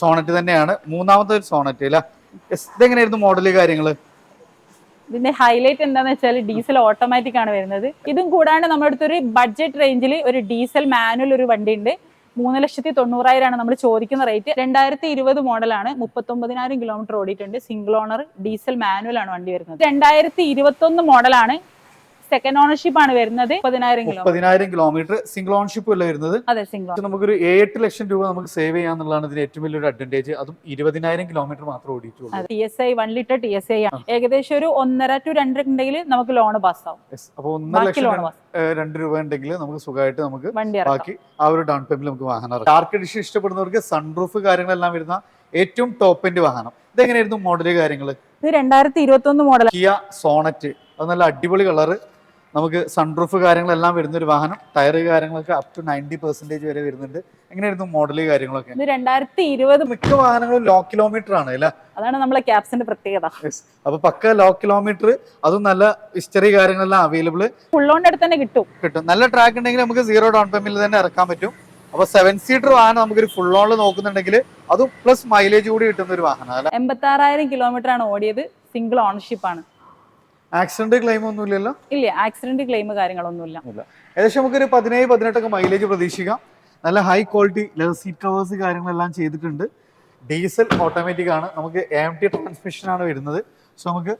Sonet തന്നെയാണ്. മൂന്നാമത്തെ ഒരു സോണറ്റ് അല്ല? ഇതെങ്ങനെയായിരുന്നു മോഡൽ കാര്യങ്ങൾ? ഇതിന്റെ ഹൈലൈറ്റ് എന്താന്ന് വെച്ചാൽ ഡീസൽ ഓട്ടോമാറ്റിക് ആണ് വരുന്നത്. ഇതും കൂടാണ്ട് നമ്മുടെ അടുത്തൊരു ബഡ്ജറ്റ് റേഞ്ചിൽ ഒരു ഡീസൽ മാനുവൽ ഒരു വണ്ടി ഉണ്ട് മൂന്ന് ലക്ഷത്തി തൊണ്ണൂറായിരമാണ് നമ്മൾ ചോദിക്കുന്ന റേറ്റ് രണ്ടായിരത്തി ഇരുപത് മോഡലാണ് മുപ്പത്തൊമ്പതിനായിരം കിലോമീറ്റർ ഓടിയിട്ടുണ്ട്. സിംഗിൾ ഓണർ ഡീസൽ മാനുവൽ ആണ് വണ്ടി വരുന്നത്. രണ്ടായിരത്തി ഇരുപത്തൊന്ന് മോഡലാണ് സെക്കൻഡ് ഓണർഷിപ്പ് ആണ് വരുന്നത്. പതിനായിരം കിലോമീറ്റർ മുപ്പതിനായിരം കിലോമീറ്റർ സിംഗിൾ ഓണർഷിപ്പ് അല്ല വരുന്നത്. അതെ സിംഗിൾ നമുക്കൊരു എട്ട് ലക്ഷം രൂപ നമുക്ക് സേവ് ചെയ്യാന്നുള്ളതാണ് ഇതിന് ഏറ്റവും വലിയൊരു അഡ്വാന്റേജ് അതും ഇരുപതിനായിരം കിലോമീറ്റർ മാത്രം ഓടിയിട്ടുള്ളൂ. T S I one litre T S I ആണ്. ഏകദേശം ഒരു ഒന്നര ടു രണ്ടര ഉണ്ടെങ്കിൽ നമുക്ക് ലോൺ പാസ്സാവും Yes, അപ്പൊ ഒന്നര ലക്ഷം രണ്ട്- രൂപ ഉണ്ടെങ്കിൽ നമുക്ക് സുഖമായിട്ട് നമുക്ക് ബാക്കി ആ ഒരു ഡൗൺ പേയ്മെന്റ് നമുക്ക് വാഹനം ഡാർക്ക് എഡിഷൻ ഇഷ്ടപ്പെടുന്നവർക്ക് സൺറൂഫ് കാര്യങ്ങളെല്ലാം വരുന്ന ഏറ്റവും ടോപ്പ് എൻഡ് വാഹനം. ഇതെങ്ങനെയായിരുന്നു മോഡൽ കാര്യങ്ങൾ ഇത് രണ്ടായിരത്തി ഇരുപത്തി ഒന്ന് മോഡൽ കിയ സോണറ്റ് അത് നല്ല അടിപൊളി കളറ് നമുക്ക് സൺറൂഫ് കാര്യങ്ങളെല്ലാം വരുന്ന ഒരു വാഹനം. ടയർ കാര്യങ്ങളൊക്കെ അപ് ടു നയന്റി പെർസെന്റേജ് വരെ വരുന്നുണ്ട്. എങ്ങനെയായിരുന്നു മോഡൽ കാര്യങ്ങളൊക്കെ? ഇത് രണ്ടായിരത്തി ഇരുപത് മിക്ക വാഹനങ്ങളും ലോ കിലോമീറ്റർ ആണ് അല്ലേ? അതാണ് നമ്മളെ ക്യാബ്സിന്റെ പ്രത്യേകത. അപ്പൊ പക്ക ലോ കിലോമീറ്റർ അതും നല്ല ഹിസ്റ്ററി കാര്യങ്ങളെല്ലാം അവൈലബിൾ ഫുള്ളോണ്ട് അടുത്ത് തന്നെ കിട്ടും. കിട്ടും. നല്ല ട്രാക്ക് ഉണ്ടെങ്കിൽ നമുക്ക് സീറോ ഡൗൺ പേയ്മെന്റിൽ തന്നെ ഇറക്കാൻ പറ്റും. അപ്പൊ സെവൻ സീറ്റർ വാഹനം നമുക്കൊരു ഫുൾ ഓൺ നോക്കുന്നുണ്ടെങ്കിൽ അതും പ്ലസ് മൈലേജ് കൂടി കിട്ടുന്ന ഒരു വാഹനം അല്ല? എൺപത്തി ആറായിരം കിലോമീറ്റർ ആണ് ഓടിയത്. സിംഗിൾ ഓണർഷിപ്പ് ആണ്. ആക്സിഡന്റ് ക്ലെയിം ഒന്നും ഇല്ലല്ലോ ഇല്ല ആക്സിഡന്റ് ക്ലെയിം കാര്യങ്ങളൊന്നുമില്ല. ഇല്ല. ഏകദേശം നമുക്കൊരു പതിനേഴ് പതിനെട്ടൊക്കെ മൈലേജ് പ്രതീക്ഷിക്കാം. നല്ല high quality leather seat covers കാര്യങ്ങളെല്ലാം ചെയ്തിട്ടുണ്ട്. ഡീസൽ ഓട്ടോമാറ്റിക് ആണ്. നമുക്ക് എം ടി ട്രാൻസ്മിഷൻ ആണ് വരുന്നത്. സോ നമുക്ക്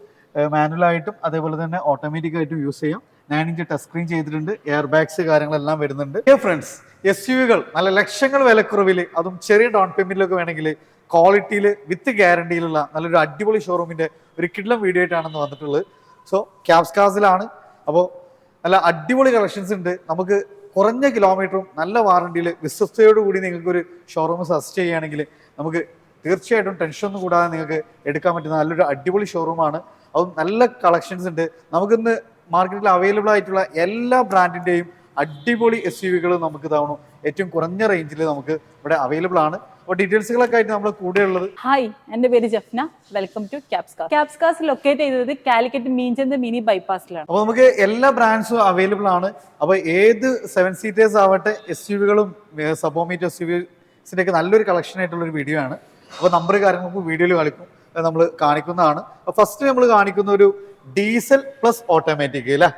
മാനുവൽ ആയിട്ടും അതേപോലെ തന്നെ ഓട്ടോമാറ്റിക് ആയിട്ടും യൂസ് ചെയ്യാം. നയൻ ഇഞ്ച് ടച്ച് സ്ക്രീൻ ചെയ്തിട്ടുണ്ട്. എയർ ബാഗ്സ് കാര്യങ്ങളെല്ലാം വരുന്നുണ്ട്. ഫ്രണ്ട്സ് എസ് യുകൾ നല്ല ലക്ഷങ്ങൾ വിലക്കുറവിൽ അതും ചെറിയ ഡൗൺ പേയ്മെന്റിലൊക്കെ വേണമെങ്കിൽ ക്വാളിറ്റിയിൽ വിത്ത് ഗ്യാരണ്ടിയിലുള്ള നല്ലൊരു അടിപൊളി ഷോറൂമിന്റെ ഒരു കിഡ്ലം വീഡിയോ ആയിട്ടാണെന്ന് വന്നിട്ടുള്ളത്. സോ ക്യാബ്സ് കാസിലാണ് അപ്പോൾ നല്ല അടിപൊളി കളക്ഷൻസ് ഉണ്ട്. നമുക്ക് കുറഞ്ഞ കിലോമീറ്ററും നല്ല വാറണ്ടിയിൽ വിശ്വസ്തയോടുകൂടി നിങ്ങൾക്ക് ഒരു ഷോറൂം സജസ്റ്റ് ചെയ്യുകയാണെങ്കിൽ നമുക്ക് തീർച്ചയായിട്ടും ടെൻഷൻ ഒന്നും കൂടാതെ നിങ്ങൾക്ക് എടുക്കാൻ പറ്റുന്ന നല്ലൊരു അടിപൊളി ഷോറൂമാണ് അതും നല്ല കളക്ഷൻസ് ഉണ്ട്. നമുക്കിന്ന് മാർക്കറ്റിൽ അവൈലബിൾ ആയിട്ടുള്ള എല്ലാ ബ്രാൻഡിന്റെയും അടിപൊളി എസ് യു വികൾ നമുക്ക് തവണ ഏറ്റവും കുറഞ്ഞ റേഞ്ചിൽ നമുക്ക് ഇവിടെ അവൈലബിൾ ആണ്. അപ്പോൾ ഡീറ്റെയിൽസുകളൊക്കെ ആയിട്ട് നമ്മൾ കൂടെയുള്ളത്. ഹായ് എന്റെ പേര് Jafna. Welcome to Caps Cars Caps Cars Caps Cars locate ചെയ്തത് കാലിക്കറ്റ് മീൻചന്ത് മിനി ബൈപ്പാസിലാണ്. അപ്പോൾ നമുക്ക് എല്ലാ ബ്രാൻഡ്സും അവൈലബിൾ ആണ്. അപ്പോൾ ഏത് സെവൻ സീറ്റേഴ്സ് ആവട്ടെ S U വികളും sub four metre S U വിസിന്റെ ഒക്കെ നല്ലൊരു കളക്ഷൻ ആയിട്ടുള്ള ഒരു വീഡിയോ ആണ് അപ്പോൾ നമ്പർ കാര്യങ്ങൾക്ക് വീഡിയോയിൽ കളിക്കും നമ്മൾ കാണിക്കുന്നതാണ്. ഫസ്റ്റ് നമ്മൾ കാണിക്കുന്ന ഒരു ഡീസൽ പ്ലസ് ഓട്ടോമാറ്റിക് അല്ലേ.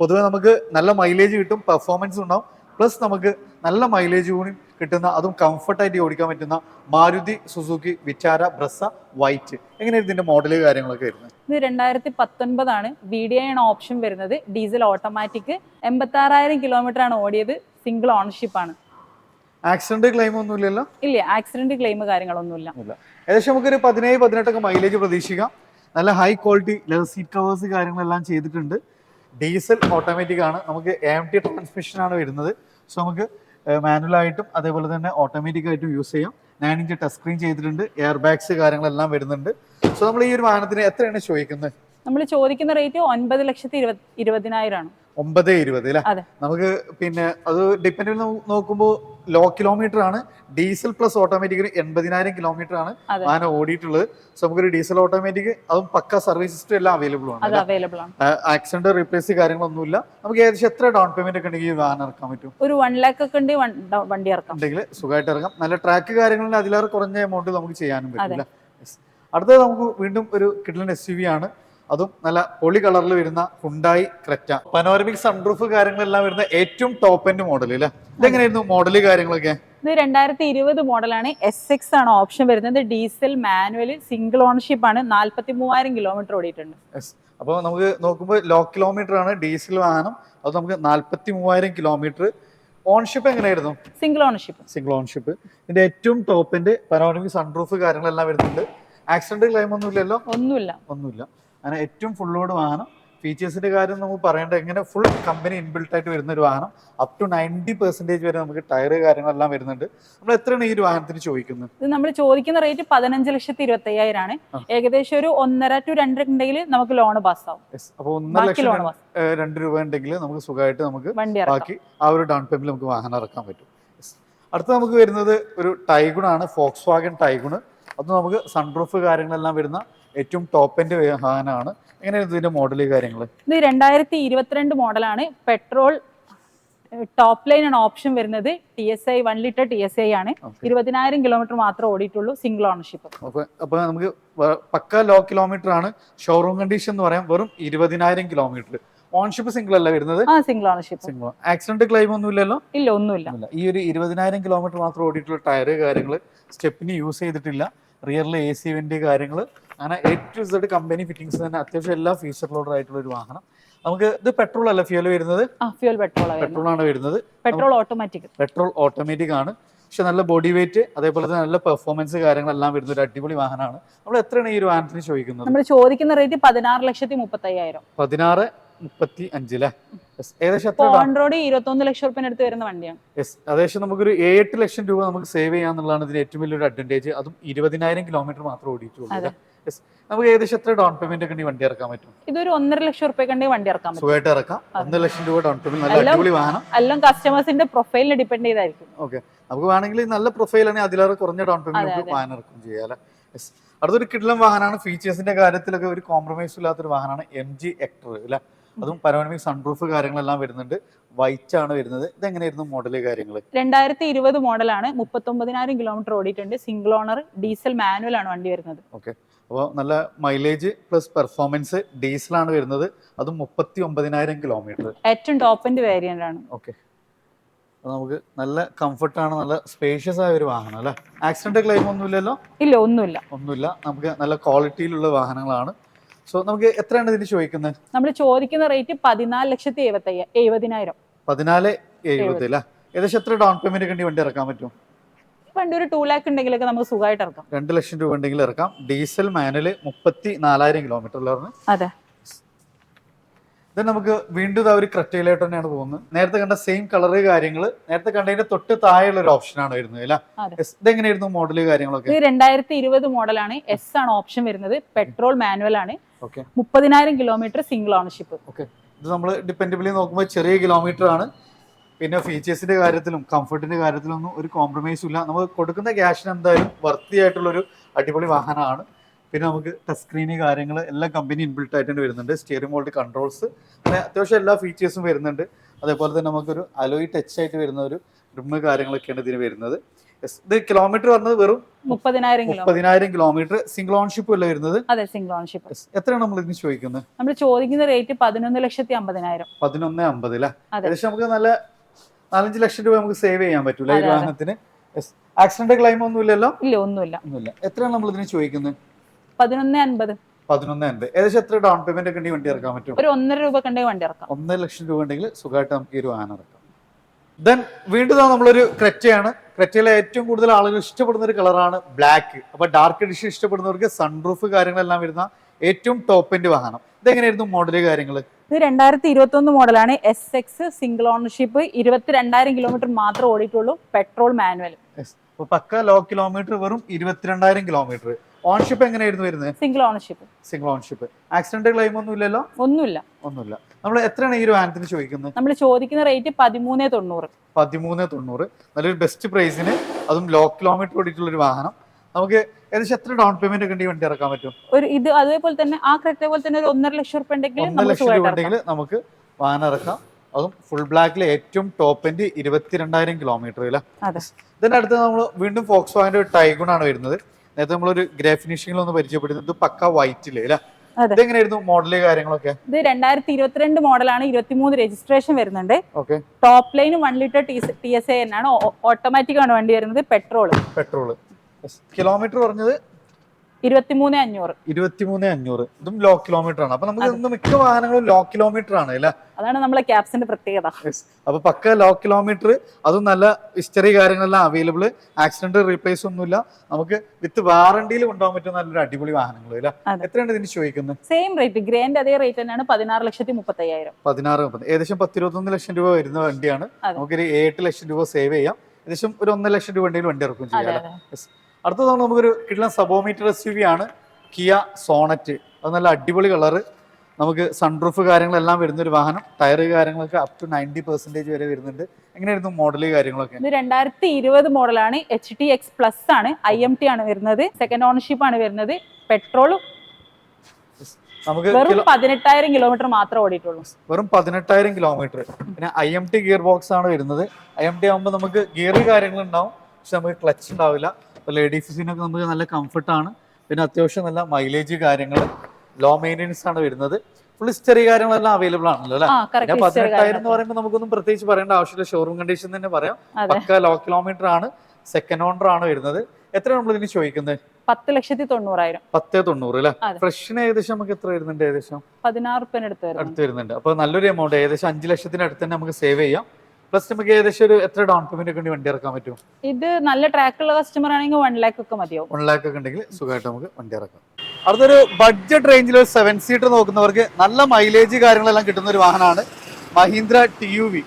പൊതുവെ നമുക്ക് നല്ല മൈലേജ് കിട്ടും പെർഫോമൻസ് ഉണ്ടാവും. പ്ലസ് നമുക്ക് നല്ല മൈലേജ് കൂടി കിട്ടുന്ന അതും കംഫർട്ടായിട്ട് ഓടിക്കാൻ പറ്റുന്ന Maruti Suzuki Vitara Brezza white. എങ്ങനെയാണ് ഇതിന്റെ മോഡൽ കാര്യങ്ങളൊക്കെ വരുന്നത്? ഇത് രണ്ടായിരത്തി പത്തൊൻപതാണ് വി ഡി ഐ ആണ് ഓപ്ഷൻ വരുന്നത്. ഡീസൽ ഓട്ടോമാറ്റിക് എൺപത്തി ആറായിരം കിലോമീറ്റർ ആണ് ഓടിയത്. സിംഗിൾ ഓണർഷിപ്പ് ആണ്. ആക്സിഡന്റ് ക്ലെയിം ഒന്നും ഇല്ലല്ലോ? ഇല്ല ആക്സിഡന്റ് ക്ലെയിം കാര്യങ്ങളൊന്നുമില്ല. ഏകദേശം നമുക്കൊരു പതിനേഴ് പതിനെട്ടൊക്കെ മൈലേജ് പ്രതീക്ഷിക്കാം. നല്ല high quality leather seat covers കാര്യങ്ങളെല്ലാം ചെയ്തിട്ടുണ്ട്. ഡീസൽ ഓട്ടോമാറ്റിക് ആണ്. നമുക്ക് എം ടി ട്രാൻസ്മിഷൻ ആണ് വരുന്നത്. സോ നമുക്ക് മാനുവൽ ആയിട്ടും അതേപോലെ തന്നെ ഓട്ടോമാറ്റിക് ആയിട്ടും യൂസ് ചെയ്യാം. നയൻ ഇഞ്ച് ടച്ച് സ്ക്രീൻ ചെയ്തിട്ടുണ്ട്. എയർ ബാഗ്സ് കാര്യങ്ങളെല്ലാം വരുന്നുണ്ട്. സോ നമ്മൾ ഈ ഒരു വാഹനത്തിന് എത്രയാണ് ചോദിക്കുന്നത്? നമ്മൾ ചോദിക്കുന്ന റേറ്റ് ഒൻപത് ലക്ഷത്തി ഇരുപത് ഇരുപതിനായിരമാണ് ഒമ്പത് ഇരുപത് അല്ലേ നമുക്ക് പിന്നെ അത് ഡിപ്പെൻഡ് നോക്കുമ്പോൾ ലോ കിലോമീറ്റർ ആണ്. ഡീസൽ പ്ലസ് ഓട്ടോമാറ്റിക്കിന് എൺപതിനായിരം കിലോമീറ്റർ ആണ് ആന വാഹനം ഓടിയിട്ടുള്ളത്. സോ നമുക്കൊരു ഡീസൽ ഓട്ടോമാറ്റിക് അതും പക്ക സർവീസ് സിസ്റ്റം എല്ലാം അവൈലബിൾ ആണ് ആക്സിഡന്റ് റീപ്ലേസ് കാര്യങ്ങളൊന്നുമില്ല. നമുക്ക് ഏകദേശം എത്ര ഡൗൺ പേയ്മെന്റ് ഒക്കെ ഉണ്ടെങ്കിൽ വാഹനം ഇറക്കാൻ പറ്റും? ഒരു വൺ ലാക്ക് ഒക്കെ വണ്ടി ഇറക്കാം. ഉണ്ടെങ്കിൽ സുഖമായിട്ട് ഇറങ്ങാം. നല്ല ട്രാക്ക് കാര്യങ്ങളിൽ അതിലേറെ കുറഞ്ഞ എമൗണ്ട് നമുക്ക് ചെയ്യാനും പറ്റില്ല അടുത്തത് നമുക്ക് വീണ്ടും ഒരു കിഡ്ലൻ എസ് യു വി ആണ്. അതും നല്ല പൊളി കളറിൽ വരുന്ന ഹുണ്ടായി ക്രെറ്റ. പനോരമിക് സൺറൂഫ് കാര്യങ്ങളെല്ലാം വരുന്ന ഏറ്റവും ടോപ്പ് എൻഡ് മോഡൽ അല്ലേ ഇതെങ്ങനെയായിരുന്നു മോഡൽ കാര്യങ്ങളൊക്കെ? ഇത് രണ്ടായിരത്തി ഇരുപത് മോഡലാണ് എസ് എക്സ് ആണ് ഓപ്ഷൻ വരുന്നത്. ഡീസൽ മാനുവൽ സിംഗിൾ ഓണർഷിപ്പ് ആണ്. നാല്പത്തി മൂവായിരം കിലോമീറ്റർ ഓടിയിട്ടുണ്ട് അപ്പോൾ നമുക്ക് നോക്കുമ്പോൾ ലോ കിലോമീറ്റർ ആണ് ഡീസൽ വാഹനം. അത് നമുക്ക് നാല്പത്തി മൂവായിരം കിലോമീറ്റർ ഓൺഷിപ്പ് എങ്ങനെയായിരുന്നു? സിംഗിൾ ഓണർഷിപ്പ് സിംഗിൾ ഓൺഷിപ്പ് ഇതിന്റെ ഏറ്റവും ടോപ്പിന്റെ പനോരമിക് സൺറൂഫ് കാര്യങ്ങളെല്ലാം വരുന്നുണ്ട്. ആക്സിഡന്റ് ക്ലെയിം ഒന്നുമില്ലല്ലോ? ഒന്നുമില്ല. ഒന്നുമില്ല. അങ്ങനെ ഏറ്റവും ഫുൾ ലോഡ് വാഹനം. ഫീച്ചേഴ്സിന്റെ കാര്യം നമുക്ക് പറയേണ്ട എങ്ങനെ ഫുൾ കമ്പനി ഇൻബിൽട്ട് ആയിട്ട് വരുന്ന ഒരു വാഹനം. അപ് ടു നയന്റി പെർസെന്റേജ് വരെ നമുക്ക് ടയർ കാര്യങ്ങളെല്ലാം വരുന്നുണ്ട്. നമ്മൾ എത്രയാണ് ഈ ഒരു വാഹനത്തിന് ചോദിക്കുന്നത്? ഇത് നമ്മൾ ചോദിക്കുന്ന റേറ്റ് പതിനഞ്ച് ലക്ഷത്തി ഇരുപത്തി അയ്യായിരമാണ്. ഏകദേശം ഒരു ഒന്നര ടു രണ്ടര ഉണ്ടെങ്കിൽ നമുക്ക് ലോൺ പാസ് ആവും. അപ്പോൾ ഒന്നര ലക്ഷം രണ്ട് രൂപ ഉണ്ടെങ്കിൽ നമുക്ക് സുഖമായിട്ട് നമുക്ക് വണ്ടി ബാക്കി ആ ഒരു ഡൗൺ പേയ്മെന്റിൽ നമുക്ക് വാഹനം ഇറക്കാൻ പറ്റും. അടുത്ത നമുക്ക് വരുന്നത് ഒരു ടൈഗുണാണ്. ആണ് ഫോക്സ് വാഗൻ ടൈഗുണ് അത് നമുക്ക് സൺറൂഫ് കാര്യങ്ങളെല്ലാം വരുന്ന ഏറ്റവും ടോപ്പ് എൻഡ് വാഹനമാണ് എങ്ങനെയാണ് ഇതിന്റെ മോഡൽ കാര്യങ്ങൾ ഇത് രണ്ടായിരത്തി ഇരുപത്തിരണ്ട് മോഡലാണ്. പെട്രോൾ ടോപ്പ് ലൈൻ ആണ് ഓപ്ഷൻ വരുന്നത്. T S I one litre T S I ആണ്. ഇരുപതിനായിരം കിലോമീറ്റർ മാത്രമേ ഓടിയിട്ടുള്ളൂ സിംഗിൾ ഓണർഷിപ്പ് അപ്പൊ അപ്പൊ നമുക്ക് പക്ക ലോ കിലോമീറ്റർ ആണ്. ഷോറൂം കണ്ടീഷൻ എന്ന് പറയാം. വെറും ഇരുപതിനായിരം കിലോമീറ്റർ ഓൺഷിപ്പ് സിംഗിൾ അല്ല വരുന്നത്? ആ single ownership single accident claim ഒന്നും ഇല്ലല്ലോ? ഇല്ല ഒന്നുമില്ല. ഈ ഒരു ഇരുപതിനായിരം കിലോമീറ്റർ മാത്രം ഓടിയിട്ടുള്ള ടയർ കാര്യങ്ങൾ സ്റ്റെപ്പിന് യൂസ് ചെയ്തിട്ടില്ല. റിയറിൽ എ സി വെന്റ് കാര്യങ്ങൾ അങ്ങനെ A to Z company fittings തന്നെ അത്യാവശ്യം എല്ലാ ഫീച്ചർ ലോഡർ ആയിട്ടുള്ള ഒരു വാഹനം. നമുക്ക് ഇത് പെട്രോൾ അല്ല ഫ്യൂൽ വരുന്നത്? ഫ്യൂൽ പെട്രോൾ പെട്രോൾ ആണ് വരുന്നത്. പെട്രോൾ ഓട്ടോമാറ്റിക് പെട്രോൾ ഓട്ടോമാറ്റിക് ആണ്. പക്ഷെ നല്ല ബോഡി വെയിറ്റ് അതേപോലെ തന്നെ നല്ല പെർഫോമൻസ് കാര്യങ്ങളെല്ലാം വരുന്ന ഒരു അടിപൊളി വാഹനമാണ്. നമ്മൾ എത്രയാണ് ഈ ഒരു വാഹനത്തിന് ചോദിക്കുന്നത്? നമ്മൾ ചോദിക്കുന്ന റേറ്റ് പതിനാറ് ലക്ഷത്തി മുപ്പത്തി അയ്യായിരം പതിനാറ് മുപ്പത്തി അഞ്ച് ഏകദേശം എത്ര ഇരുപത്തൊന്ന് ലക്ഷം റുപ്യന് അടുത്ത് വരുന്ന വണ്ടിയാണ്. ഏകദേശം നമുക്കൊരു എട്ട് ലക്ഷം രൂപ നമുക്ക് സേവ് ചെയ്യാന്നുള്ളതാണ് ഇതിന് ഏറ്റവും വലിയൊരു അഡ്വാന്റേജ് അതും ഇരുപതിനായിരം കിലോമീറ്റർ മാത്രം ഓടിയിട്ടുള്ളൂ. നമുക്ക് ഏകദേശം എത്ര ഡൗൺ പേയ്മെന്റ് ഒക്കെ വണ്ടി ഇറക്കാൻ പറ്റും? ഇതൊരു ഒന്നര ലക്ഷം റുപ്യ കണ്ടി വണ്ടി ഇറക്കാൻ പറ്റും. സുഖമായിട്ട് ഇറക്കാം. ഒന്നര ലക്ഷം രൂപ ഡൗൺ പേയ്മെന്റ് നല്ല അടിപൊളി വാഹനം. എല്ലാം കസ്റ്റമേഴ്സിന്റെ പ്രൊഫൈലിനെ ഡിപെൻഡ് ചെയ്തായിരിക്കും. ഓക്കെ നമുക്ക് വേണമെങ്കിൽ നല്ല പ്രൊഫൈൽ ആണെങ്കിൽ അതിലേറെ കുറഞ്ഞ ഡൗൺ പേയ്മെന്റ് നമുക്ക് വാഹനം ഇറക്കും ചെയ്യാം അടുത്തൊരു കിഡ്ലം വാഹനമാണ്. ഫീച്ചേഴ്സിന്റെ കാര്യത്തിലൊക്കെ ഒരു കോംപ്രമൈസ് ഇല്ലാത്തൊരു വാഹനമാണ് എം ജി എക്ടർ അല്ലെ അതും പനോണമിക് സൺപ്രൂഫ് കാര്യങ്ങളെല്ലാം വരുന്നുണ്ട്. വൈറ്റ് ആണ് വരുന്നത്. ഇതെങ്ങനെയായിരുന്നു മോഡൽ കാര്യങ്ങൾ രണ്ടായിരത്തി ഇരുപത് മോഡലാണ് മുപ്പത്തൊമ്പതിനായിരം കിലോമീറ്റർ ഓടിയിട്ടുണ്ട്. സിംഗിൾ ഓണർ ഡീസൽ മാനുവൽ ആണ് വണ്ടി വരുന്നത്. ഓക്കെ അപ്പോൾ നല്ല മൈലേജ് പ്ലസ് പെർഫോമൻസ് ഡീസലാണ് വരുന്നത്. അതും മുപ്പത്തി ഒമ്പതിനായിരം കിലോമീറ്റർ ഏറ്റവും ടോപ്പിന്റെ വേരിയന്റ് ആണ്. ഓക്കെ നമുക്ക് നല്ല കംഫർട്ടാണ് നല്ല സ്പേഷ്യസ് ആയ ഒരു വാഹനം അല്ലേ? ആക്സിഡന്റ് ക്ലെയിം ഒന്നുമില്ലല്ലോ? ഇല്ല ഒന്നുമില്ല. ഒന്നുമില്ല. നമുക്ക് നല്ല ക്വാളിറ്റിയിലുള്ള വാഹനങ്ങളാണ്. സോ നമുക്ക് എത്രയാണ് ഇതിന് ചോദിക്കുന്നത്? നമ്മൾ ചോദിക്കുന്ന റേറ്റ് പതിനാല് ലക്ഷത്തി എഴുപത്തി എഴുപതിനായിരം. പതിനാല് എഴുപത്. അല്ലേ ഏകദേശം എത്ര ഡൗൺ പേയ്മെന്റ് കണ്ടി വണ്ടി ഇറക്കാൻ പറ്റും? വണ്ടി ഒരു ടൂ ലാക്ക് ഉണ്ടെങ്കിലൊക്കെ നമുക്ക് സുഖമായിട്ട് ഇറക്കാം. രണ്ട് ലക്ഷം രൂപ ഉണ്ടെങ്കിൽ ഇറക്കാം. ഡീസൽ മാനുവൽ മുപ്പത്തി നാലായിരം കിലോമീറ്റർ അതെ. ഇത് നമുക്ക് വീണ്ടും ഇതാ ഒരു ക്രെറ്റയിലോട്ട് തന്നെയാണ് പോകുന്നത്. നേരത്തെ കണ്ട സെയിം കളറ് കാര്യങ്ങൾ നേരത്തെ കണ്ടതിന്റെ തൊട്ട് താഴെയുള്ള ഒരു ഓപ്ഷനാണ് വരുന്നത് അല്ല. ഇതെങ്ങനെയായിരുന്നു മോഡൽ കാര്യങ്ങളൊക്കെ? ഇത് രണ്ടായിരത്തി ഇരുപത് മോഡലാണ് എസ് ആണ് ഓപ്ഷൻ വരുന്നത്. പെട്രോൾ മാനുവൽ ആണ്. മുപ്പതിനായിരം കിലോമീറ്റർ സിംഗിൾ ഓണർഷിപ്പ് ഓക്കെ ഇത് നമ്മൾ ഡിപ്പെൻഡബിളി നോക്കുമ്പോൾ ചെറിയ കിലോമീറ്റർ ആണ്. പിന്നെ ഫീച്ചേഴ്സിന്റെ കാര്യത്തിലും കംഫർട്ടിന്റെ കാര്യത്തിലൊന്നും ഒരു കോംപ്രമൈസും ഇല്ല. നമ്മൾ കൊടുക്കുന്ന ക്യാഷിന് എന്തായാലും വർത്തി ആയിട്ടുള്ള ഒരു അടിപൊളി വാഹനമാണ്. പിന്നെ നമുക്ക് ടച്ച് സ്ക്രീന് കാര്യങ്ങൾ എല്ലാം കമ്പനി ഇൻബിൽട്ട് ആയിട്ട് തന്നെ വരുന്നുണ്ട്. സ്റ്റിയറിംഗ് മോൾഡ് കൺട്രോൾസ് അങ്ങനെ അത്യാവശ്യം എല്ലാ ഫീച്ചേഴ്സും വരുന്നുണ്ട്. അതേപോലെ തന്നെ നമുക്കൊരു അലോയി ടച്ച് ആയിട്ട് വരുന്ന ഒരു റിമ്മ് കാര്യങ്ങളൊക്കെയാണ് ഇതിന് വരുന്നത്. ഇത് കിലോമീറ്റർ വന്നത് വെറും മുപ്പതിനായിരം മുപ്പതിനായിരം കിലോമീറ്റർ സിംഗിൾ ഓൺഷിപ്പ് അല്ല വരുന്നത്? അതെ സിംഗിൾ ഓൺഷിപ്പ് എത്രയാണ് നമ്മൾ ഇതിന് ചോദിക്കുന്നത്? നമ്മൾ ചോദിക്കുന്ന റേറ്റ് പതിനൊന്ന് ലക്ഷത്തി അമ്പതിനായിരം. പതിനൊന്ന് അമ്പത് അല്ലേ. ഏകദേശം നമുക്ക് നല്ല നാലഞ്ച് ലക്ഷം രൂപ നമുക്ക് സേവ് ചെയ്യാൻ പറ്റൂല ഈ. വാഹനത്തിന്? ആക്സിഡന്റ് ക്ലെയിം ഒന്നും ഇല്ലല്ലോ ഇല്ല ഒന്നുമില്ല. ഒന്നുമില്ല. എത്രയാണ് നമ്മൾ ഇതിന് ചോദിക്കുന്നത്? പതിനൊന്ന് അൻപത്. പതിനൊന്ന് അൻപത്. ഏകദേശം എത്ര ഡൗൺ പേയ്മെന്റ് ഒക്കെ വണ്ടി ഇറക്കാൻ പറ്റും? ഒരു ഒന്നര രൂപ കണ്ടേ വണ്ടി ഇറക്കാം. ഒന്നര ലക്ഷം രൂപ ഉണ്ടെങ്കിൽ സുഖമായിട്ട് നമുക്ക് ഈ ഒരു വാഹനം ഇറക്കാം. ദെൻ വീണ്ടും നമ്മളൊരു ക്രെറ്റയാണ്. ക്രെറ്റയിലെ ഏറ്റവും കൂടുതൽ ആളുകൾ ഇഷ്ടപ്പെടുന്ന ഒരു കളറാണ് ബ്ലാക്ക് അപ്പൊ ഡാർക്ക് എഡിഷൻ ഇഷ്ടപ്പെടുന്നവർക്ക് സൺറൂഫ് കാര്യങ്ങളെല്ലാം വരുന്ന ഏറ്റവും ടോപ്പ് എൻഡ് വാഹനം. ഇതെങ്ങനെയായിരുന്നു മോഡൽ കാര്യങ്ങൾ ഇത് രണ്ടായിരത്തി ഇരുപത്തി ഒന്ന് മോഡലാണ് എസ് എക്സ് സിംഗിൾ ഓണർഷിപ്പ് ഇരുപത്തിരണ്ടായിരം കിലോമീറ്റർ മാത്രമേ ഓടിയിട്ടുള്ളൂ petrol manual pakka low kilometre വെറും ഇരുപത്തിരണ്ടായിരം കിലോമീറ്റർ ഓൺഷിപ്പ് എങ്ങനെയായിരുന്നു വരുന്നത് single ownership single ownership accident claim ഒന്നും ഇല്ലല്ലോ? ഒന്നുമില്ല. ഒന്നുമില്ല. നമ്മൾ എത്രയാണ് ഈ ഒരു വാഹനത്തിന് ചോദിക്കുന്നത്? നമ്മൾ ചോദിക്കുന്ന റേറ്റ് പതിമൂന്ന് തൊണ്ണൂറ്. പതിമൂന്ന് തൊണ്ണൂറ്. നല്ലൊരു ബെസ്റ്റ് പ്രൈസിന് അതും ലോ കിലോമീറ്റർ ഓടിയിട്ടുള്ള ഒരു വാഹനം. നമുക്ക് ഏകദേശം എത്ര ഡൗൺ പേയ്മെന്റ് ഒക്കെ വണ്ടി ഇറക്കാൻ പറ്റും? ഒരു ഇത് അതേപോലെ തന്നെ ആ കറക്റ്റ് പോലെ തന്നെ ഒരു ഒന്നര ലക്ഷം റുപ്യ ഉണ്ടെങ്കിൽ ഒന്നര ലക്ഷം രൂപ ഉണ്ടെങ്കിൽ നമുക്ക് വാഹനം ഇറക്കാം. അതും ഫുൾ ബ്ലാക്കിലെ ഏറ്റവും ടോപ്പ് എൻഡ് ഇരുപത്തിരണ്ടായിരം കിലോമീറ്റർ ഇതിന്റെ അടുത്ത് നമ്മൾ വീണ്ടും ഫോക്സ് വാഗന്റെ ടൈഗുൺ ആണ് വരുന്നത്. നേരത്തെ നമ്മളൊരു ഗ്രേ ഫിനിഷിംഗിൽ ഒന്ന് പരിചയപ്പെടുന്നത് പക്ക വൈറ്റിൽ അല്ല. ഇതെങ്ങനെയായിരുന്നു മോഡൽ കാര്യങ്ങളൊക്കെ? ഇത് രണ്ടായിരത്തി ഇരുപത്തിരണ്ട് മോഡലാണ് ഇരുപത്തിമൂന്ന് രജിസ്ട്രേഷൻ വരുന്നുണ്ട്. Top line one litre T S A എന്നാണ് ഓട്ടോമാറ്റിക് ആണ്. വണ്ടി വരുന്നത് പെട്രോൾ പെട്രോൾ കിലോമീറ്റർ പറഞ്ഞത് ഇരുപത്തിമൂന്ന് അഞ്ഞൂറ്. ഇരുപത്തിമൂന്ന് അഞ്ഞൂറ്. ഇതും ലോ കിലോമീറ്റർ ആണ്. അപ്പൊ നമുക്ക് ഇന്ന് മിക്ക വാഹനങ്ങളും ലോ കിലോമീറ്റർ ആണ് അല്ല? അതാണ് നമ്മളെ ക്യാപ്സിന്റെ പ്രത്യേകത. അപ്പൊ പക്ക ലോ കിലോമീറ്റർ അതും നല്ല ഹിസ്റ്ററി കാര്യങ്ങളെല്ലാം അവൈലബിൾ ആക്സിഡന്റ് റീപ്ലേസ് ഒന്നുമില്ല. നമുക്ക് വിത്ത് വാറണ്ടിയിൽ കൊണ്ടുപോകാൻ പറ്റുന്ന നല്ലൊരു അടിപൊളി വാഹനങ്ങൾ അല്ല? അതെ. എത്രയാണ് ഇതിന് ചോദിക്കുന്നത് സെയിം റേറ്റ് ഗ്രേന്റെ അതേ റേറ്റ് തന്നെയാണ്. പതിനാറ് ലക്ഷത്തി മുപ്പത്തി അയ്യായിരം പതിനാറ് മുപ്പത്. ഏകദേശം പത്തിരുപത്തൊന്ന് ലക്ഷം രൂപ വരുന്ന വണ്ടിയാണ്. നമുക്ക് നമുക്കൊരു എട്ട് ലക്ഷം രൂപ സേവ് ചെയ്യാം. ഏകദേശം ഒരു ഒന്നര ലക്ഷം രൂപ വണ്ടിയിൽ വണ്ടി ഇറക്കും ചെയ്യാം അടുത്തതാണ് നമുക്കൊരു കിട്ടുന്ന sub four metre S U V ആണ് കിയ സോണറ്റ് അത് നല്ല അടിപൊളി കളറ്. നമുക്ക് സൺറൂഫ് കാര്യങ്ങളെല്ലാം വരുന്ന ഒരു വാഹനം. ടയർ കാര്യങ്ങളൊക്കെ അപ് ടു നയന്റി പെർസെന്റേജ് വരെ വരുന്നുണ്ട്. എങ്ങനെയായിരുന്നു മോഡൽ കാര്യങ്ങളൊക്കെ? ഇത് രണ്ടായിരത്തി ഇരുപത് മോഡലാണ് എച്ച് ടി എക്സ് പ്ലസ് ആണ്. ഐ എം ടി ആണ് വരുന്നത്. സെക്കൻഡ് ഓണർഷിപ്പ് ആണ് വരുന്നത്. പെട്രോൾ നമുക്ക് വെറും പതിനെട്ടായിരം കിലോമീറ്റർ മാത്രമേ ഓടിയിട്ടുള്ളൂ. വെറും പതിനെട്ടായിരം കിലോമീറ്റർ പിന്നെ I M T gear box ആണ് വരുന്നത്. ഐ എം ടി ആകുമ്പോൾ നമുക്ക് ഗിയർ കാര്യങ്ങളുണ്ടാവും. പക്ഷെ നമുക്ക് ക്ലച്ച് ഉണ്ടാവില്ല. അപ്പോൾ ലേഡീസിനൊക്കെ നമുക്ക് നല്ല കംഫർട്ടാണ് പിന്നെ അത്യാവശ്യം നല്ല മൈലേജ് കാര്യങ്ങൾ ലോ മെയിന്റെനൻസ് ആണ് വരുന്നത്. ഫുൾ ഹിസ്റ്ററി കാര്യങ്ങളെല്ലാം അവൈലബിൾ ആണല്ലോ അല്ലെ? പിന്നെ പതിനെട്ടായിരം എന്ന് പറയുമ്പോൾ നമുക്കൊന്നും പ്രത്യേകിച്ച് പറയേണ്ട ആവശ്യമില്ല. ഷോറൂം കണ്ടീഷൻ തന്നെ പറയാം. പക്ക ലോ കിലോമീറ്റർ ആണ്. സെക്കൻഡ് ഓണർ ആണ് വരുന്നത്. എത്രയാണ് നമ്മൾ ഇതിന് ചോദിക്കുന്നത്? പത്ത് ലക്ഷത്തി തൊണ്ണൂറായിരം. പത്ത് തൊണ്ണൂറ് അല്ലെ? ഫ്രഷിന് ഏകദേശം നമുക്ക് എത്ര വരുന്നുണ്ട് ഏകദേശം? പതിനാറ് അടുത്ത് വരുന്നുണ്ട്. അപ്പൊ നല്ലൊരു എമൗണ്ട് ഏകദേശം അഞ്ച് ലക്ഷത്തിന് അടുത്ത് തന്നെ നമുക്ക് സേവ് ചെയ്യാം. പ്ലസ് നമുക്ക് ഏകദേശം ഒരു എത്ര ഡൗൺ പേയ്മെന്റ് ഒക്കെ വണ്ടി ഇറക്കാൻ പറ്റും? ഇത് നല്ല ട്രാക്ക് ഉള്ള കസ്റ്റമർ ആണെങ്കിൽ വൺ ലാക്ക് ഒക്കെ മതിയോ വൺ ലാക്ക് ഒക്കെ ഉണ്ടെങ്കിൽ സുഖമായിട്ട് നമുക്ക് വണ്ടി ഇറക്കാം. അടുത്തൊരു ബഡ്ജറ്റ് റേഞ്ചിൽ ഒരു സെവൻ സീറ്റർ നോക്കുന്നവർക്ക് നല്ല മൈലേജ് കാര്യങ്ങളെല്ലാം കിട്ടുന്ന ഒരു വാഹനമാണ് Mahindra T U V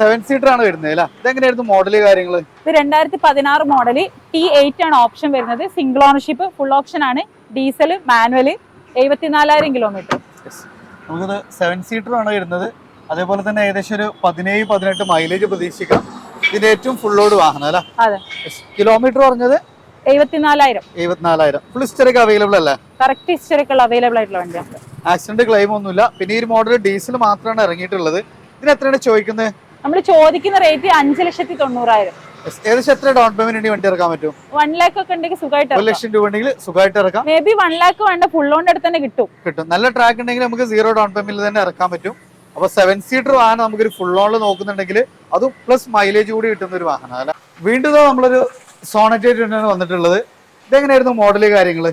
seven seater ആണ് വരുന്നത് അല്ലേ? ഇതെങ്ങനെയായിരുന്നു മോഡൽ കാര്യങ്ങൾ ഇത് രണ്ടായിരത്തി പതിനാറ് മോഡൽ ടി എയ്റ്റ് ആണ് ഓപ്ഷൻ വരുന്നത്. സിംഗിൾ ഓണർഷിപ്പ് ഫുൾ ഓപ്ഷൻ ആണ്. ഡീസൽ മാനുവൽ എഴുപത്തിനാലായിരം കിലോമീറ്റർ നമുക്കിത് സെവൻ സീറ്റർ ആണ് വരുന്നത്. അതേപോലെ തന്നെ ഏകദേശം ഒരു പതിനേഴ് പതിനെട്ട് മൈലേജ് പ്രതീക്ഷിക്കാം ഇതിന്റെ ഏറ്റവും ഫുൾ ലോഡ് വാഹനം അല്ലേ? കിലോമീറ്റർ പറഞ്ഞത്? എഴുപത്തിനാലായിരം. എഴുപത്തിനാലായിരം. ഫുൾ ഹിസ്റ്ററിക്ക് അവൈലബിൾ അല്ലേ? കറക്റ്റ് ഹിസ്റ്ററിക്കുള്ള അവൈലബിൾ ആയിട്ടുള്ള വണ്ടിയാണ് ആക്സിഡന്റ് ക്ലെയിം ഒന്നുമില്ല. പിന്നെ ഈ മോഡൽ ഡീസൽ മാത്രമാണ് ഇറങ്ങിയിട്ടുള്ളത്. ഇതിന് എത്രയാണ് ചോദിക്കുന്നത്? നമ്മൾ ചോദിക്കുന്ന റേറ്റ് അഞ്ച് ലക്ഷത്തി തൊണ്ണൂറായിരം. ഏകദേശം എത്ര ഡൗൺ പേയ്മെന്റ് വണ്ടി ഇറക്കാൻ പറ്റും? വൺ ലാക്ക് ഒക്കെ ഉണ്ടെങ്കിൽ സുഖമായിട്ട് ഒരു ലക്ഷം രൂപ ഉണ്ടെങ്കിൽ സുഖമായിട്ട് ഇറക്കാം. മേ ബി വൺ ലാക്ക് വേണ്ട ഫുൾ ഓണിന്റെ അടുത്ത് തന്നെ കിട്ടും. കിട്ടും. നല്ല ട്രാക്ക് ഉണ്ടെങ്കിൽ നമുക്ക് സീറോ ഡൗൺ പേയ്മെന്റിൽ തന്നെ ഇറക്കാൻ പറ്റും. അപ്പൊ സെവൻ സീറ്റർ വാഹനം നമുക്കൊരു ഫുൾ ഓണിൽ നോക്കുന്നുണ്ടെങ്കിൽ അത് പ്ലസ് മൈലേജ് കൂടി കിട്ടുന്ന ഒരു വാഹനം. അല്ല വീണ്ടും നമ്മളൊരു സോണറ്റേറ്റ് തന്നെയാണ് വന്നിട്ടുള്ളത്. ഇതെങ്ങനെയായിരുന്നു മോഡൽ കാര്യങ്ങൾ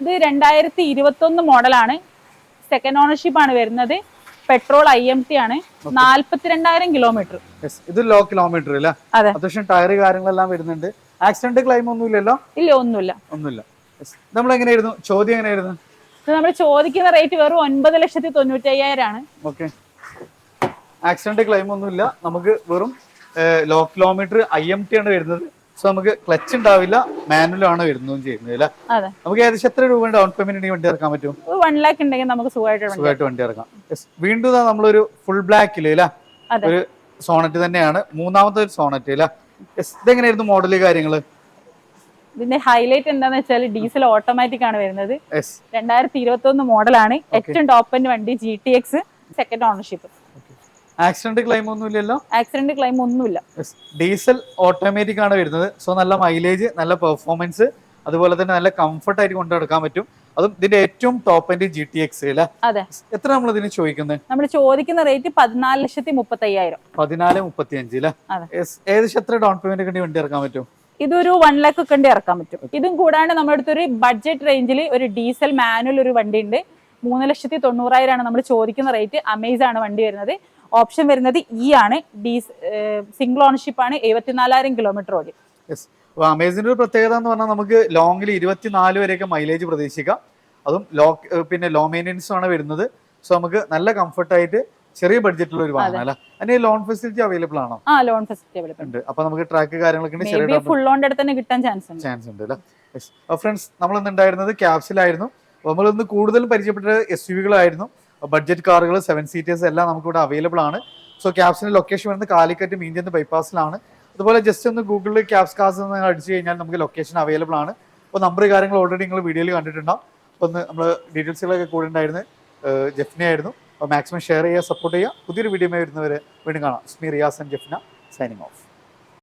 ഇത് രണ്ടായിരത്തി ഇരുപത്തി ഒന്ന് മോഡലാണ് സെക്കൻഡ് ഓണർഷിപ്പ് ആണ് വരുന്നത്. പെട്രോൾ ഐ എം ടി ആണ്. നാല്പത്തിരണ്ടായിരം കിലോമീറ്റർ ഇത് ലോ കിലോമീറ്റർ അല്ല? അതെ. അത്യാവശ്യം ടയർ കാര്യങ്ങളെല്ലാം വരുന്നുണ്ട്. ആക്സിഡന്റ് ക്ലെയിം ഒന്നുമില്ലല്ലോ? ഇല്ല ഒന്നുമില്ല. ഒന്നുമില്ല. നമ്മൾ എങ്ങനെയായിരുന്നു ചോദ്യം എങ്ങനെയായിരുന്നു? നമ്മൾ ചോദിക്കുന്ന റേറ്റ് വെറും ഒൻപത് ലക്ഷത്തി തൊണ്ണൂറ്റി അയ്യായിരം ആണ്. ഓക്കെ ആക്സിഡന്റ് ക്ലെയിം ഒന്നുമില്ല. നമുക്ക് വെറും low kilometre I M T ആണ് വരുന്നത്. സോ നമുക്ക് ക്ലച്ച് ഉണ്ടാവില്ല. മാനുവൽ ആണ് വരുന്നതും ചെയ്യുന്നത് അല്ലെ? നമുക്ക് ഏകദേശം എത്ര രൂപ ഡൗൺ പേയ്മെന്റ് വണ്ടി ഇറക്കാൻ പറ്റും? വൺ ലാക്ക് ഉണ്ടെങ്കിൽ നമുക്ക് സുഖമായിട്ട് വണ്ടി ഇറക്കാം. വീണ്ടും നമ്മളൊരു ഫുൾ ബ്ലാക്ക് ഇല്ല അതെ. ഒരു സോണറ്റ് തന്നെയാണ്. മൂന്നാമത്തെ ഒരു സോണറ്റ് അല്ലേ. ഇതെങ്ങനെയായിരുന്നു മോഡൽ കാര്യങ്ങൾ? ഇതിന്റെ ഹൈലൈറ്റ് എന്താന്ന് വെച്ചാൽ ഡീസൽ ഓട്ടോമാറ്റിക് ആണ് വരുന്നത്. രണ്ടായിരത്തി ഇരുപത്തി ഒന്ന് മോഡലാണ് ഏറ്റവും ടോപ്പ് വണ്ടി G T X second ownership accident claim ഒന്നുമില്ലല്ലോ ആക്സിഡന്റ് ക്ലെയിം ഒന്നുമില്ല. ഡീസൽ ഓട്ടോമാറ്റിക് ആണ് വരുന്നത്. സോ നല്ല മൈലേജ് നല്ല പെർഫോമൻസ് അതുപോലെ തന്നെ നല്ല കംഫർട്ട് ആയിട്ട് കൊണ്ടെടുക്കാൻ പറ്റും. അതും ഇതിന്റെ ഏറ്റവും top end G T X അതെ. എത്ര നമ്മൾ ഇതിന് ചോദിക്കുന്നത് നമ്മൾ ചോദിക്കുന്ന റേറ്റ് പതിനാല് ലക്ഷത്തി മുപ്പത്തി അയ്യായിരം പതിനാല് മുപ്പത്തി അഞ്ച്. ഏകദേശം എത്ര ഡൗൺ പേയ്മെന്റ് കണ്ടി വണ്ടി ഇറക്കാൻ പറ്റും? ഇതൊരു വൺ ലാക്ക് കണ്ടി ഇറക്കാൻ പറ്റും. ഇതും കൂടാണ്ട് നമ്മുടെ അടുത്തൊരു ബഡ്ജറ്റ് റേഞ്ചിൽ ഒരു ഡീസൽ മാനുവൽ ഒരു വണ്ടി ഉണ്ട്. മൂന്ന് ലക്ഷത്തി തൊണ്ണൂറായിരമാണ് നമ്മൾ ചോദിക്കുന്ന റേറ്റ് അമേസ് ആണ് വണ്ടി വരുന്നത്. ഓപ്ഷൻ വരുന്നത് ഇ ആണ്. ഡീസ് സിംഗിൾ ഓണർഷിപ്പ് ആണ്. എഴുപത്തിനാലായിരം കിലോമീറ്റർ ഓടി. അപ്പോൾ അമേസിന്റെ ഒരു പ്രത്യേകത എന്ന് പറഞ്ഞാൽ നമുക്ക് ലോങ്ങിൽ ഇരുപത്തിനാല് വരെയൊക്കെ മൈലേജ് പ്രതീക്ഷിക്കാം. അതും ലോ പിന്നെ ലോ മെയിന്റെനൻസ് ആണ് വരുന്നത്. സോ നമുക്ക് നല്ല കംഫർട്ടായിട്ട് ചെറിയ ബഡ്ജറ്റിലുള്ള ഒരു വാഹനം അല്ല? അതിന് ലോൺ ഫെസിലിറ്റി അവൈലബിൾ ആണോ? ആ ലോൺ ഫെസിലിറ്റി അവൈലബിൾ ഉണ്ട്. അപ്പൊ നമുക്ക് ട്രാക്ക് കാര്യങ്ങളൊക്കെ ചെറിയ ഫുൾ ലോണിന്റെ അടുത്ത് തന്നെ കിട്ടാൻ ചാൻസ് ഉണ്ട്. ചാൻസ് ഉണ്ട് അല്ലേ? ഫ്രണ്ട്സ് നമ്മൾ ഇന്ന് ഉണ്ടായിരുന്നത്? ക്യാപ്സിലായിരുന്നു നമ്മളിന്ന് കൂടുതലും പരിചയപ്പെട്ട എസ് യു വികളായിരുന്നു ബഡ്ജറ്റ് കാറുകൾ സെവൻ സീറ്റേഴ്സ് എല്ലാം നമുക്ക് ഇവിടെ അവൈലബിൾ ആണ് സോ ക്യാബ്സിന്റെ ലൊക്കേഷൻ വരുന്നത് കാലിക്കറ്റ് മീഞ്ചന്ത് ബൈപ്പാസിലാണ് അതുപോലെ ജസ്റ്റ് ഒന്ന് ഗൂഗിളിൽ ക്യാബ്സ് കാസ് എന്ന് അടിച്ചു കഴിഞ്ഞാൽ നമുക്ക് ലൊക്കേഷൻ അവൈലബിൾ ആണ്. അപ്പോൾ നമ്പർ കാര്യങ്ങൾ ഓൾറെഡി നിങ്ങൾ വീഡിയോയിൽ കണ്ടിട്ടുണ്ടാവും. അപ്പോൾ ഒന്ന് നമ്മൾ ഡീറ്റെയിൽസുകളൊക്കെ കൂടെ ഉണ്ടായിരുന്നു ജെഫ്ന ആയിരുന്നു. അപ്പോൾ മാക്സിമം ഷെയർ ചെയ്യുക സപ്പോർട്ട് ചെയ്യുക. പുതിയൊരു വീഡിയോ വരുന്നവരെ വീണ്ടും കാണാം. സ്മി Riyas and Jefna signing off